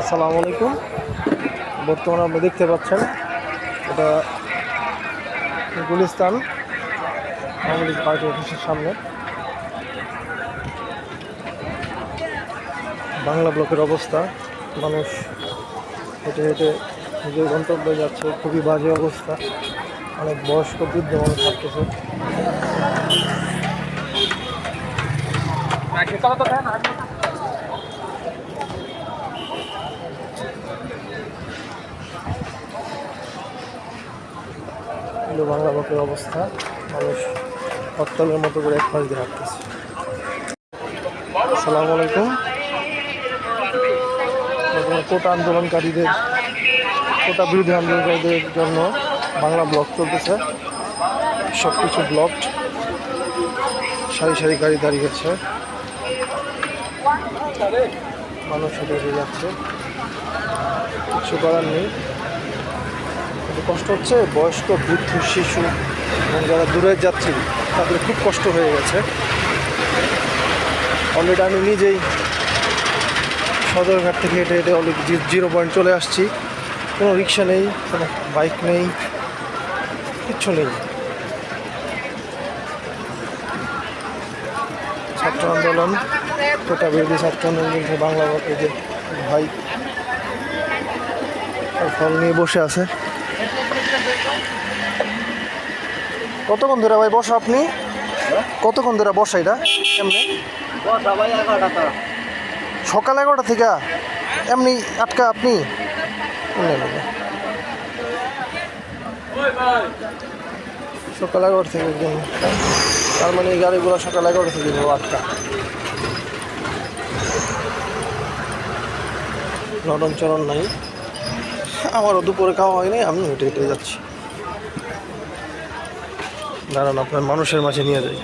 আসসালামু আলাইকুম। বর্তমানে আপনি দেখতে পাচ্ছেন, এটা গুলিস্তান আওয়ামী লীগ পার্টি অফিসের সামনে। বাংলা ব্লকের অবস্থা, মানুষ হেঁটে হেঁটে নিজের গন্তব্যে যাচ্ছে, খুবই বাজে অবস্থা। অনেক বয়স্ক, বৃদ্ধ মানুষ থাকতেছে এগুলো বাংলা ব্লকের অবস্থা। মানুষ হরতালের মতো করে এক পাশ দিয়ে হাঁটতেছে। আসসালামু আলাইকুম। কোটা আন্দোলনকারীদের, কোটা বিরোধী আন্দোলনকারীদের জন্য বাংলা ব্লক চলতেছে। সব কিছু ব্লক সারি সারি গাড়ি দাঁড়িয়েছে মানুষ হেঁটে হেঁটে যাচ্ছে। কিছু করার নেই। কষ্ট হচ্ছে। বয়স্ক, বৃদ্ধ, শিশু এবং যারা দূরে যাচ্ছি তাদের খুব কষ্ট হয়ে গেছে। অলরেডি আমি নিজেই সদরঘাট থেকে হেঁটে হেঁটে অলরেডি জিরো পয়েন্ট চলে আসছি। কোনো রিক্সা নেই, কোনো বাইক নেই, কিচ্ছু নেই। ছাত্র আন্দোলন, কোটা বিরোধী ছাত্র আন্দোলন, বাংলা ভাই তার ফল নিয়ে বসে আছে। কতক্ষণ ধরে ভাই বসা আপনি? কতক্ষণ ধরে বসা এটা? এমনি? সকাল এগারোটা থেকে? এমনি আটকা আপনি। সকাল এগারোটা থেকে তার মানে এই গাড়িগুলো সকাল এগারোটা থেকে আটকা। নরম চরণ নাই। আমারও দুপুরে খাওয়া হয়নি আমি হেঁটে হেঁটে যাচ্ছি। দাঁড়ান, আপনার মানুষের মাঝে নিয়ে যাই।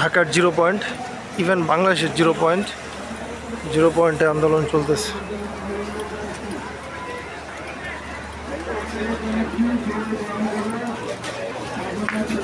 ঢাকার জিরো পয়েন্ট ইভেন বাংলাদেশের জিরো পয়েন্ট, জিরো পয়েন্টে আন্দোলন চলতেছে।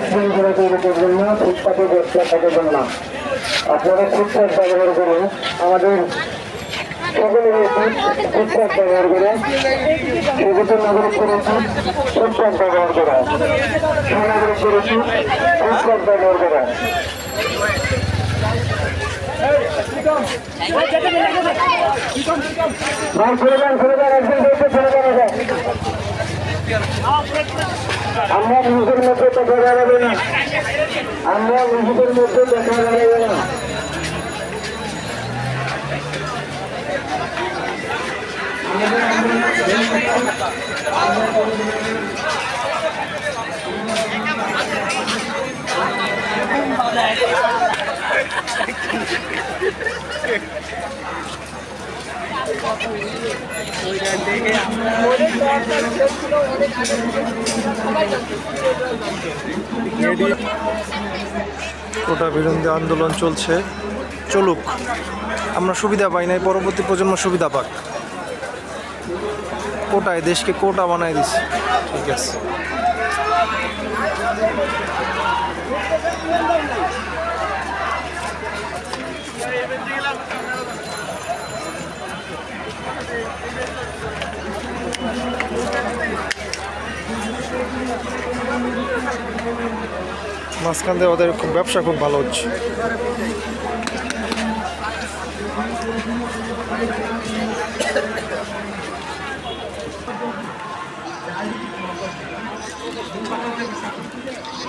স্কুল করে তৈরি ব্যবহার আমাদের সকলের উচিত ফুটপাত ব্যবহার করে সেগুলো নাগরিক করেছি ফুটপাত ব্যবহার করা। নাগরিক করেছি ফুটপাত আমরা নিজের মধ্যে দেখা যাবে না। আমরা নিজেদের মধ্যে দেখা যাবে না। কোটা বিরোধী আন্দোলন চলছে। চলুক, আমরা সুবিধা পাই নাই, পরবর্তী প্রজন্ম সুবিধা পাক। কোটায় দেশকে কোটা বানাই দিছে। ঠিক আছে। মাঝখান দিয়ে ওদের খুব ব্যবসা খুব ভালো হচ্ছে।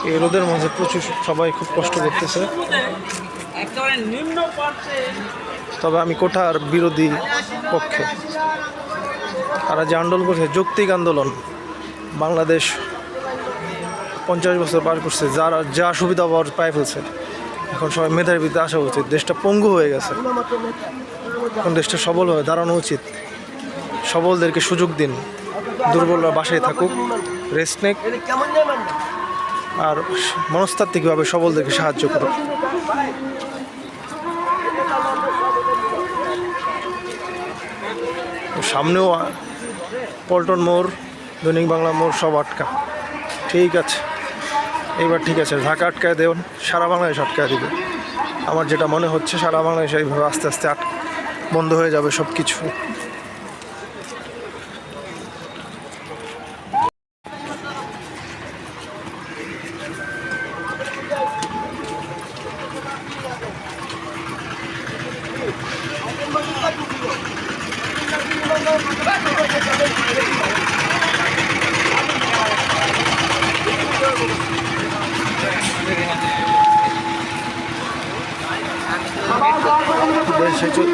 এই রোদের মাঝে প্রচুর সবাই খুব কষ্ট করতেছে। তবে আমি কোঠার বিরোধী পক্ষে। তারা যে আন্দোলন করছে, যৌক্তিক আন্দোলন, বাংলাদেশ পঞ্চাশ বছর পার করছে, যারা যা সুবিধা পাওয়ার পায় ফেলছে। এখন সবাই মেধার ভিতরে আসা উচিত। দেশটা পঙ্গু হয়ে গেছে। এখন দেশটা সবল হয়ে দাঁড়ানো উচিত। সবলদেরকে সুযোগ দিন। দুর্বলরা বাসায় থাকুক রেস্ট নেক, আর মনস্তাত্ত্বিকভাবে সবলদেরকে সাহায্য করুক। সামনেও পল্টন মোড়, দৈনিক বাংলা মোড় সব আটকা। ঠিক আছে। এইবার ঠিক আছে, ঢাকা আটকায় দেন, সারা বাংলাদেশ আটকায় দিবে। আমার যেটা মনে হচ্ছে, সারা বাংলাদেশ এইভাবে আস্তে আস্তে আট বন্ধ হয়ে যাবে সব কিছু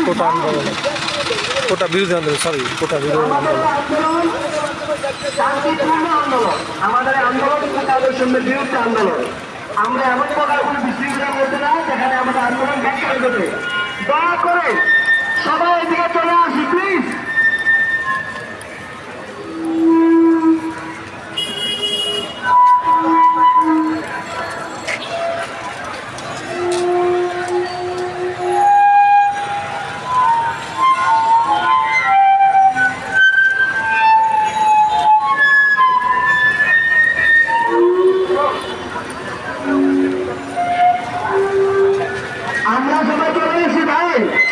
কোটা আন্দোলন। কোটা বিরোধী আন্দোলন সরি কোটা বিরোধী আন্দোলন। আমাদের আন্দোলন তাদের সঙ্গে বিরুদ্ধে আন্দোলন। আমরা এমন প্রকার কোনো বিশৃঙ্খলা করতে না, যেখানে আমাদের আন্দোলন ব্যাখ্যা হয়ে দয়া করে সবাই এদিকে চলে আসি প্লিজ এসেছি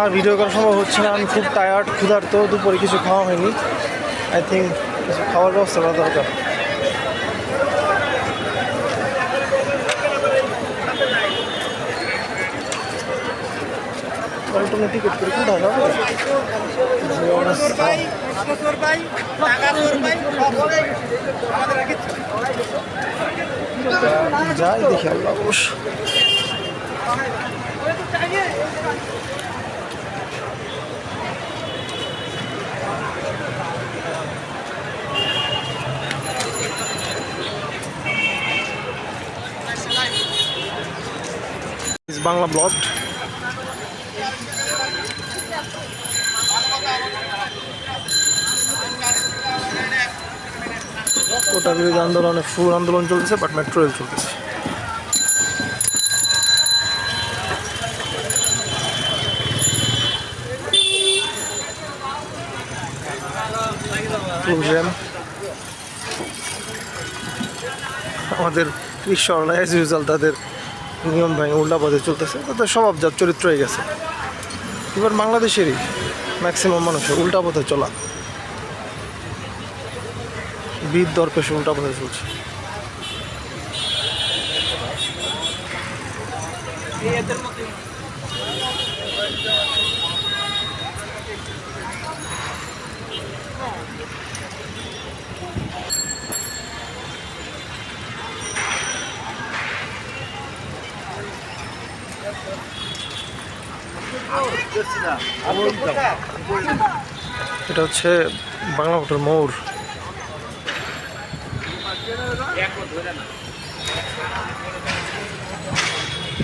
আর ভিডিও করা সম্ভব হচ্ছে না, আমি খুব টায়ার্ড ক্ষুধার্ত, দুপুরে কিছু খাওয়া হয়নি। আই থিঙ্ক কিছু খাওয়ার ব্যবস্থা করা দরকার। যাই দেখি আল্লাহ অবশ্য। বাংলা ব্লগ কোটা বিরোধী আন্দোলনে ফুল আন্দোলন চলতেছে বাট মেট্রো রেল চলতেছে। আমাদের রিক্সাওয়ালা অ্যাজ ইউজাল তাদের নিয়ম ভেঙে উল্টা পথে চলতেছে তাদের স্বভাব যার চরিত্র হয়ে গেছে। এবার বাংলাদেশেরই ম্যাক্সিমাম মানুষের উল্টা পথে চলা। বীর দরপেশে উল্টা পথে চলছে। এটা হচ্ছে বাংলা মোটর মোড়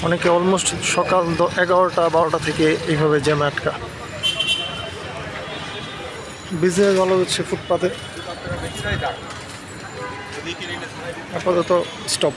অনেকে অলমোস্ট সকাল এগারোটা, বারোটা থেকে এইভাবে জ্যামে আটকা। বিজনেস ভালো হচ্ছে ফুটপাতে। আপাতত স্টপ